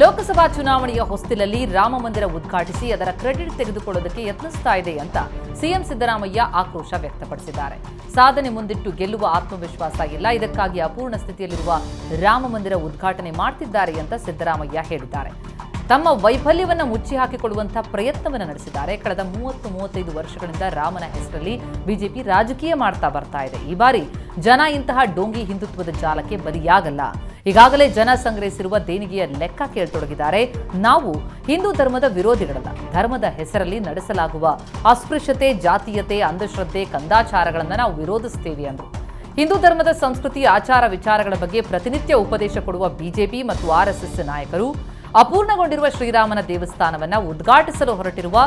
ಲೋಕಸಭಾ ಚುನಾವಣೆಯ ಹೊಸ್ತಿಲಲ್ಲಿ ರಾಮಮಂದಿರ ಉದ್ಘಾಟಿಸಿ ಅದರ ಕ್ರೆಡಿಟ್ ತೆಗೆದುಕೊಳ್ಳೋದಕ್ಕೆ ಯತ್ನಿಸ್ತಾ ಇದೆ ಅಂತ ಸಿಎಂ ಸಿದ್ದರಾಮಯ್ಯ ಆಕ್ರೋಶ ವ್ಯಕ್ತಪಡಿಸಿದ್ದಾರೆ. ಸಾಧನೆ ಮುಂದಿಟ್ಟು ಗೆಲ್ಲುವ ಆತ್ಮವಿಶ್ವಾಸ ಇಲ್ಲ. ಇದಕ್ಕಾಗಿ ಅಪೂರ್ಣ ಸ್ಥಿತಿಯಲ್ಲಿರುವ ರಾಮಮಂದಿರ ಉದ್ಘಾಟನೆ ಮಾಡ್ತಿದ್ದಾರೆ ಅಂತ ಸಿದ್ದರಾಮಯ್ಯ ಹೇಳಿದ್ದಾರೆ. ತಮ್ಮ ವೈಫಲ್ಯವನ್ನು ಮುಚ್ಚಿ ಹಾಕಿಕೊಳ್ಳುವಂತಹ ಪ್ರಯತ್ನವನ್ನು ನಡೆಸಿದ್ದಾರೆ. ಕಳೆದ ಮೂವತ್ತು ಮೂವತ್ತೈದು ವರ್ಷಗಳಿಂದ ರಾಮನ ಹೆಸರಲ್ಲಿ ಬಿಜೆಪಿ ರಾಜಕೀಯ ಮಾಡ್ತಾ ಬರ್ತಾ ಇದೆ. ಈ ಬಾರಿ ಜನ ಇಂತಹ ಡೋಂಗಿ ಹಿಂದುತ್ವದ ಜಾಲಕ್ಕೆ ಬಲಿಯಾಗಲ್ಲ. ಈಗಾಗಲೇ ಜನ ಸಂಗ್ರಹಿಸಿರುವ ದೇಣಿಗೆಯ ಲೆಕ್ಕ ಕೇಳತೊಡಗಿದ್ದಾರೆ. ನಾವು ಹಿಂದೂ ಧರ್ಮದ ವಿರೋಧಿಗಳಲ್ಲ. ಧರ್ಮದ ಹೆಸರಲ್ಲಿ ನಡೆಸಲಾಗುವ ಅಸ್ಪೃಶ್ಯತೆ, ಜಾತೀಯತೆ, ಅಂಧಶ್ರದ್ಧೆ, ಕಂದಾಚಾರಗಳನ್ನು ನಾವು ವಿರೋಧಿಸ್ತೇವೆ ಅಂದರು. ಹಿಂದೂ ಧರ್ಮದ ಸಂಸ್ಕೃತಿ, ಆಚಾರ ವಿಚಾರಗಳ ಬಗ್ಗೆ ಪ್ರತಿನಿತ್ಯ ಉಪದೇಶ ಕೊಡುವ ಬಿಜೆಪಿ ಮತ್ತು ಆರ್ಎಸ್ಎಸ್ ನಾಯಕರು, ಅಪೂರ್ಣಗೊಂಡಿರುವ ಶ್ರೀರಾಮನ ದೇವಸ್ಥಾನವನ್ನ ಉದ್ಘಾಟಿಸಲು ಹೊರಟಿರುವ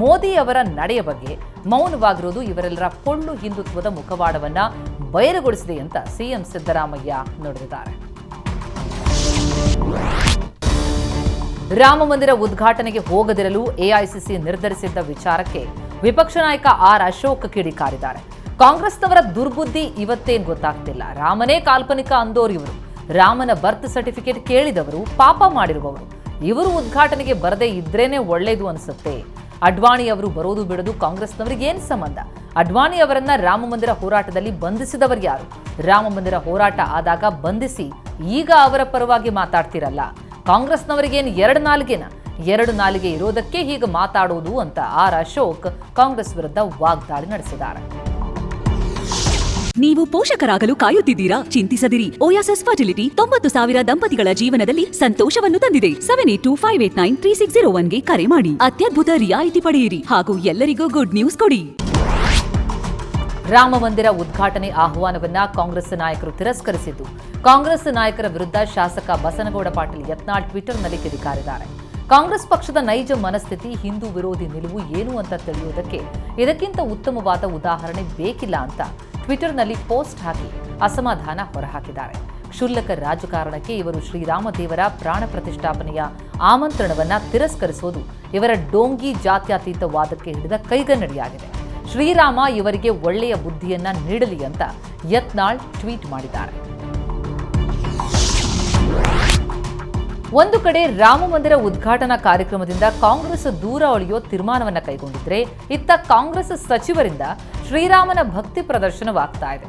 ಮೋದಿ ಅವರ ನಡೆಯ ಬಗ್ಗೆ ಮೌನವಾಗಿರುವುದು ಇವರೆಲ್ಲರ ಪೊಳ್ಳು ಹಿಂದುತ್ವದ ಮುಖವಾಡವನ್ನು ಬಯಲುಗೊಳಿಸಿದೆ ಅಂತ ಸಿಎಂ ಸಿದ್ದರಾಮಯ್ಯ ನುಡಿದಿದ್ದಾರೆ. ರಾಮ ಮಂದಿರ ಉದ್ಘಾಟನೆಗೆ ಹೋಗದಿರಲು ಎಐಸಿಸಿ ನಿರ್ಧರಿಸಿದ್ದ ವಿಚಾರಕ್ಕೆ ವಿಪಕ್ಷ ನಾಯಕ ಆರ್ ಅಶೋಕ್ ಕಿಡಿಕಾರಿದ್ದಾರೆ ಕಾಂಗ್ರೆಸ್ನವರ ದುರ್ಬುದ್ಧಿ ಇವತ್ತೇನ್ ಗೊತ್ತಾಗ್ತಿಲ್ಲ. ರಾಮನೇ ಕಾಲ್ಪನಿಕ ಅಂದೋರು ಇವರು. ರಾಮನ ಬರ್ತ್ ಸರ್ಟಿಫಿಕೇಟ್ ಕೇಳಿದವರು, ಪಾಪ ಮಾಡಿರುವವರು. ಇವರು ಉದ್ಘಾಟನೆಗೆ ಬರದೇ ಇದ್ರೇನೆ ಒಳ್ಳೇದು ಅನಿಸುತ್ತೆ. ಅಡ್ವಾಣಿ ಅವರು ಬರೋದು ಬಿಡೋದು ಕಾಂಗ್ರೆಸ್ನವರಿಗೆ ಏನ್ ಸಂಬಂಧ? ಅಡ್ವಾಣಿ ಅವರನ್ನ ರಾಮ ಮಂದಿರ ಹೋರಾಟದಲ್ಲಿ ಬಂಧಿಸಿದವರು ಯಾರು? ರಾಮ ಮಂದಿರ ಹೋರಾಟ ಆದಾಗ ಬಂಧಿಸಿ ಈಗ ಅವರ ಪರವಾಗಿ ಮಾತಾಡ್ತಿರಲ್ಲ. ಕಾಂಗ್ರೆಸ್ನವರಿಗೇನು ಎರಡು ನಾಲ್ಗೆನ? ಎರಡು ನಾಲಿಗೆ ಇರೋದಕ್ಕೆ ಹೀಗೆ ಮಾತಾಡೋದು ಅಂತ ಆರ್ ಅಶೋಕ್ ಕಾಂಗ್ರೆಸ್ ವಿರುದ್ಧ ವಾಗ್ದಾಳಿ ನಡೆಸಿದ್ದಾರೆ. ನೀವು ಪೋಷಕರಾಗಲು ಕಾಯುತ್ತಿದ್ದೀರಾ? ಚಿಂತಿಸದಿರಿ. ಓಯಾಸಸ್ ಫರ್ಟಿಲಿಟಿ ತೊಂಬತ್ತು ಸಾವಿರ ದಂಪತಿಗಳ ಜೀವನದಲ್ಲಿ ಸಂತೋಷವನ್ನು ತಂದಿದೆ. Seven eight two five eight nine three six zero ಒನ್ಗೆ ಕರೆ ಮಾಡಿ. ಅತ್ಯದ್ಭುತ ರಿಯಾಯಿತಿ ಪಡೆಯಿರಿ ಹಾಗೂ ಎಲ್ಲರಿಗೂ ಗುಡ್ ನ್ಯೂಸ್ ಕೊಡಿ. ರಾಮ ಮಂದಿರ ಉದ್ಘಾಟನೆ ಆಹ್ವಾನವನ್ನ ಕಾಂಗ್ರೆಸ್ ನಾಯಕರು ತಿರಸ್ಕರಿಸಿದ್ದು. ಕಾಂಗ್ರೆಸ್ ನಾಯಕರ ವಿರುದ್ಧ ಶಾಸಕ ಬಸನಗೌಡ ಪಾಟೀಲ್ ಯತ್ನಾಳ್ ಟ್ವಿಟರ್ನಲ್ಲಿ ಕಿಡಿಕಾರಿದ್ದಾರೆ. ಕಾಂಗ್ರೆಸ್ ಪಕ್ಷದ ನೈಜ ಮನಸ್ಥಿತಿ, ಹಿಂದೂ ವಿರೋಧಿ ನಿಲುವು ಏನು ಅಂತ ತಿಳಿಯುವುದಕ್ಕೆ ಇದಕ್ಕಿಂತ ಉತ್ತಮವಾದ ಉದಾಹರಣೆ ಬೇಕಿಲ್ಲ ಅಂತ ಟ್ವಿಟರ್ನಲ್ಲಿ ಪೋಸ್ಟ್ ಹಾಕಿ ಅಸಮಾಧಾನ ಹೊರಹಾಕಿದ್ದಾರೆ. ಕ್ಷುಲ್ಲಕ ರಾಜಕಾರಣಕ್ಕೆ ಇವರು ಶ್ರೀರಾಮದೇವರ ಪ್ರಾಣ ಪ್ರತಿಷ್ಠಾಪನೆಯ ಆಮಂತ್ರಣವನ್ನ ತಿರಸ್ಕರಿಸೋದು ಇವರ ಡೋಂಗಿ ಜಾತ್ಯಾತೀತ ವಾದಕ್ಕೆ ಹಿಡಿದ ಕೈಗನ್ನಡಿಯಾಗಿದೆ. ಶ್ರೀರಾಮ ಇವರಿಗೆ ಒಳ್ಳೆಯ ಬುದ್ಧಿಯನ್ನ ನೀಡಲಿ ಅಂತ ಯತ್ನಾಳ್ ಟ್ವೀಟ್ ಮಾಡಿದ್ದಾರೆ. ಒಂದು ಕಡೆ ರಾಮ ಮಂದಿರ ಉದ್ಘಾಟನಾ ಕಾರ್ಯಕ್ರಮದಿಂದ ಕಾಂಗ್ರೆಸ್ ದೂರ ಉಳಿಯೋ ತೀರ್ಮಾನವನ್ನ ಕೈಗೊಂಡಿದ್ರೆ ಇತ್ತ ಕಾಂಗ್ರೆಸ್ ಸಚಿವರಿಂದ ಶ್ರೀರಾಮನ ಭಕ್ತಿ ಪ್ರದರ್ಶನವಾಗ್ತಾ ಇದೆ.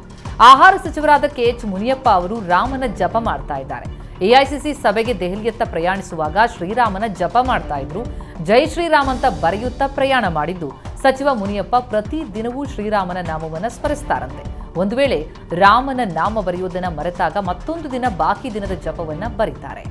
ಆಹಾರ ಸಚಿವರಾದ ಕೆ ಎಚ್ ಮುನಿಯಪ್ಪ ಅವರು ರಾಮನ ಜಪ ಮಾಡ್ತಾ ಇದ್ದಾರೆ. ಎಐಸಿಸಿ ಸಭೆಗೆ ದೆಹಲಿಯತ್ತ ಪ್ರಯಾಣಿಸುವಾಗ ಶ್ರೀರಾಮನ ಜಪ ಮಾಡ್ತಾ ಇದ್ರು. ಜೈ ಶ್ರೀರಾಮ್ ಅಂತ ಬರೆಯುತ್ತಾ ಪ್ರಯಾಣ ಮಾಡಿದ್ದು ಸಚಿವ ಮುನಿಯಪ್ಪ ಪ್ರತಿ ದಿನವೂ ಶ್ರೀರಾಮನ ನಾಮವನ್ನ ಸ್ಮರಿಸ್ತಾರಂತೆ. ಒಂದು ವೇಳೆ ರಾಮನ ನಾಮ ಬರೆಯುವುದನ್ನು ಮರೆತಾಗ ಮತ್ತೊಂದು ದಿನ ಬಾಕಿ ದಿನದ ಜಪವನ್ನ ಬರೀತಾರೆ.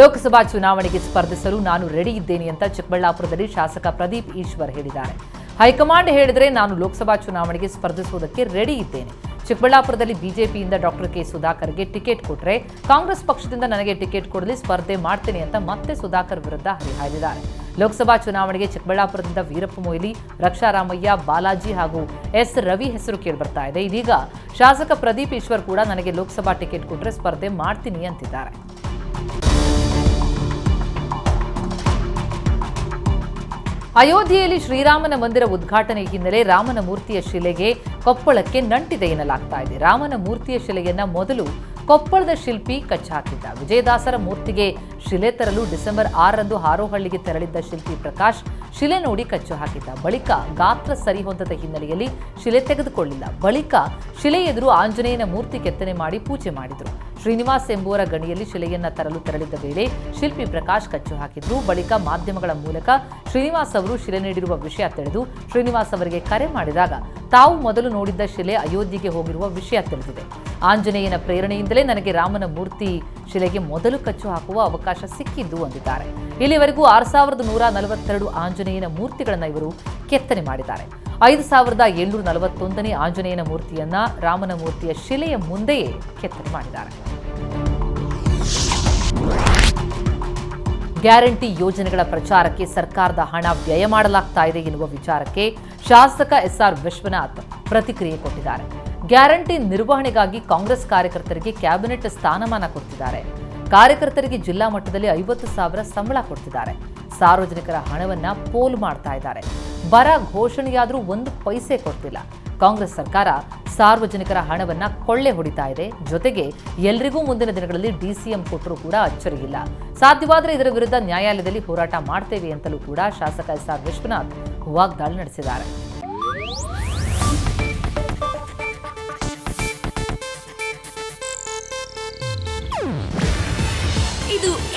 ಲೋಕಸಭಾ ಚುನಾವಣೆಗೆ ಸ್ಪರ್ಧಿಸಲು ನಾನು ರೆಡಿ ಇದ್ದೇನೆ ಅಂತ ಚಿಕ್ಕಬಳ್ಳಾಪುರದಲ್ಲಿ ಶಾಸಕ ಪ್ರದೀಪ್ ಈಶ್ವರ್ ಹೇಳಿದ್ದಾರೆ. ಹೈಕಮಾಂಡ್ ಹೇಳಿದರೆ ನಾನು ಲೋಕಸಭಾ ಚುನಾವಣೆಗೆ ಸ್ಪರ್ಧಿಸುವುದಕ್ಕೆ ರೆಡಿ ಇದ್ದೇನೆ. ಚಿಕ್ಕಬಳ್ಳಾಪುರದಲ್ಲಿ ಬಿಜೆಪಿಯಿಂದ ಡಾಕ್ಟರ್ ಕೆ ಸುಧಾಕರ್ಗೆ ಟಿಕೆಟ್ ಕೊಟ್ಟರೆ ಕಾಂಗ್ರೆಸ್ ಪಕ್ಷದಿಂದ ನನಗೆ ಟಿಕೆಟ್ ಕೊಡಲಿ, ಸ್ಪರ್ಧೆ ಮಾಡ್ತೇನೆ ಅಂತ ಮತ್ತೆ ಸುಧಾಕರ್ ವಿರುದ್ಧ ಹರಿಹಾಯ್ದಿದ್ದಾರೆ. ಲೋಕಸಭಾ ಚುನಾವಣೆಗೆ ಚಿಕ್ಕಬಳ್ಳಾಪುರದಿಂದ ವೀರಪ್ಪ ಮೊಯ್ಲಿ, ರಕ್ಷಾರಾಮಯ್ಯ, ಬಾಲಾಜಿ ಹಾಗೂ ಎಸ್. ರವಿ ಹೆಸರು ಕೇಳಿಬರ್ತಾ ಇದೆ. ಇದೀಗ ಶಾಸಕ ಪ್ರದೀಪ್ ಈಶ್ವರ್ ಕೂಡ ನನಗೆ ಲೋಕಸಭಾ ಟಿಕೆಟ್ ಕೊಟ್ಟರೆ ಸ್ಪರ್ಧೆ ಮಾಡ್ತೀನಿ ಅಂತಿದ್ದಾರೆ. ಅಯೋಧ್ಯೆಯಲ್ಲಿ ಶ್ರೀರಾಮನ ಮಂದಿರ ಉದ್ಘಾಟನೆ ಹಿನ್ನೆಲೆ ರಾಮನ ಮೂರ್ತಿಯ ಶಿಲೆಗೆ ಕೊಪ್ಪಳಕ್ಕೆ ನಂಟಿದೆ ಎನ್ನಲಾಗ್ತಾ ಇದೆ. ರಾಮನ ಮೂರ್ತಿಯ ಶಿಲೆಯನ್ನ ಮೊದಲು ಕೊಪ್ಪಳದ ಶಿಲ್ಪಿ ಕಚ್ಚಾಕಿದ್ದ. ವಿಜಯದಾಸರ ಮೂರ್ತಿಗೆ ಶಿಲೆ ತರಲು ಡಿಸೆಂಬರ್ ಆರರಂದು ಹಾರೋಹಳ್ಳಿಗೆ ತೆರಳಿದ್ದ ಶಿಲ್ಪಿ ಪ್ರಕಾಶ್ ಶಿಲೆ ನೋಡಿ ಕಚ್ಚು ಹಾಕಿದ್ದ. ಬಳಿಕ ಗಾತ್ರ ಸರಿಹೊಂದದ ಹಿನ್ನೆಲೆಯಲ್ಲಿ ಶಿಲೆ ತೆಗೆದುಕೊಳ್ಳಿಲ್ಲ. ಬಳಿಕ ಶಿಲೆ ಎದುರು ಆಂಜನೇಯನ ಮೂರ್ತಿ ಕೆತ್ತನೆ ಮಾಡಿ ಪೂಜೆ ಮಾಡಿದರು. ಶ್ರೀನಿವಾಸ್ ಎಂಬುವರ ಗಣಿಯಲ್ಲಿ ಶಿಲೆಯನ್ನ ತರಲು ತೆರಳಿದ್ದ ವೇಳೆ ಶಿಲ್ಪಿ ಪ್ರಕಾಶ್ ಕಚ್ಚು ಹಾಕಿದ್ರು. ಬಳಿಕ ಮಾಧ್ಯಮಗಳ ಮೂಲಕ ಶ್ರೀನಿವಾಸ್ ಅವರು ಶಿಲೆ ನೀಡಿರುವ ವಿಷಯ ತಿಳಿದು ಶ್ರೀನಿವಾಸ್ ಅವರಿಗೆ ಕರೆ ಮಾಡಿದಾಗ ತಾವು ಮೊದಲು ನೋಡಿದ್ದ ಶಿಲೆ ಅಯೋಧ್ಯೆಗೆ ಹೋಗಿರುವ ವಿಷಯ ತಿಳಿದಿದೆ. ಆಂಜನೇಯನ ಪ್ರೇರಣೆಯಿಂದಲೇ ನನಗೆ ರಾಮನ ಮೂರ್ತಿ ಶಿಲೆಗೆ ಮೊದಲು ಕಚ್ಚು ಹಾಕುವ ಅವಕಾಶ ಸಿಕ್ಕಿದ್ದು ಅಂದಿದ್ದಾರೆ. ಇಲ್ಲಿವರೆಗೂ ಆರು ಸಾವಿರದ ನೂರ ನಲವತ್ತೆರಡು ಆಂಜನೇಯನ ಮೂರ್ತಿಗಳನ್ನು ಇವರು ಕೆತ್ತನೆ ಮಾಡಿದ್ದಾರೆ. ಐದು ಸಾವಿರದ ಏಳ್ನೂರ ನಲವತ್ತೊಂದನೇ ಆಂಜನೇಯನ ಮೂರ್ತಿಯನ್ನ ರಾಮನ ಮೂರ್ತಿಯ ಶಿಲೆಯ ಮುಂದೆಯೇ ಕೆತ್ತನೆ ಮಾಡಿದ್ದಾರೆ. ಗ್ಯಾರಂಟಿ ಯೋಜನೆಗಳ ಪ್ರಚಾರಕ್ಕೆ ಸರ್ಕಾರದ ಹಣ ವ್ಯಯ ಮಾಡಲಾಗ್ತಾ ಇದೆ ಎನ್ನುವ ವಿಚಾರಕ್ಕೆ ಶಾಸಕ ಎಸ್ಆರ್ ವಿಶ್ವನಾಥ್ ಪ್ರತಿಕ್ರಿಯೆ ಕೊಟ್ಟಿದ್ದಾರೆ. ಗ್ಯಾರಂಟಿ ನಿರ್ವಹಣೆಗಾಗಿ ಕಾಂಗ್ರೆಸ್ ಕಾರ್ಯಕರ್ತರಿಗೆ ಕ್ಯಾಬಿನೆಟ್ ಸ್ಥಾನಮಾನ ಕೊಡ್ತಿದ್ದಾರೆ ಕಾರ್ಯಕರ್ತರಿಗೆ ಜಿಲ್ಲಾ ಮಟ್ಟದಲ್ಲಿ ಐವತ್ತು ಸಾವಿರ ಸಂಬಳ ಕೊಡ್ತಿದ್ದಾರೆ. ಸಾರ್ವಜನಿಕರ ಹಣವನ್ನ ಪೋಲ್ ಮಾಡ್ತಾ ಇದ್ದಾರೆ. ಬರ ಘೋಷಣೆಯಾದರೂ ಒಂದು ಪೈಸೆ ಕೊಡ್ತಿಲ್ಲ. ಕಾಂಗ್ರೆಸ್ ಸರ್ಕಾರ ಸಾರ್ವಜನಿಕರ ಹಣವನ್ನ ಕೊಳ್ಳೆ ಹೊಡಿತಾ ಇದೆ. ಜೊತೆಗೆ ಎಲ್ರಿಗೂ ಮುಂದಿನ ದಿನಗಳಲ್ಲಿ ಡಿಸಿಎಂ ಕೊಟ್ಟರೂ ಕೂಡ ಅಚ್ಚರಿಯಿಲ್ಲ ಸಾಧ್ಯವಾದರೆ ಇದರ ವಿರುದ್ಧ ನ್ಯಾಯಾಲಯದಲ್ಲಿ ಹೋರಾಟ ಮಾಡ್ತೇವೆ ಅಂತಲೂ ಕೂಡ ಶಾಸಕ ಎಸ್ ಆರ್ ವಿಶ್ವನಾಥ್ ವಾಗ್ದಾಳಿ ನಡೆಸಿದ್ದಾರೆ.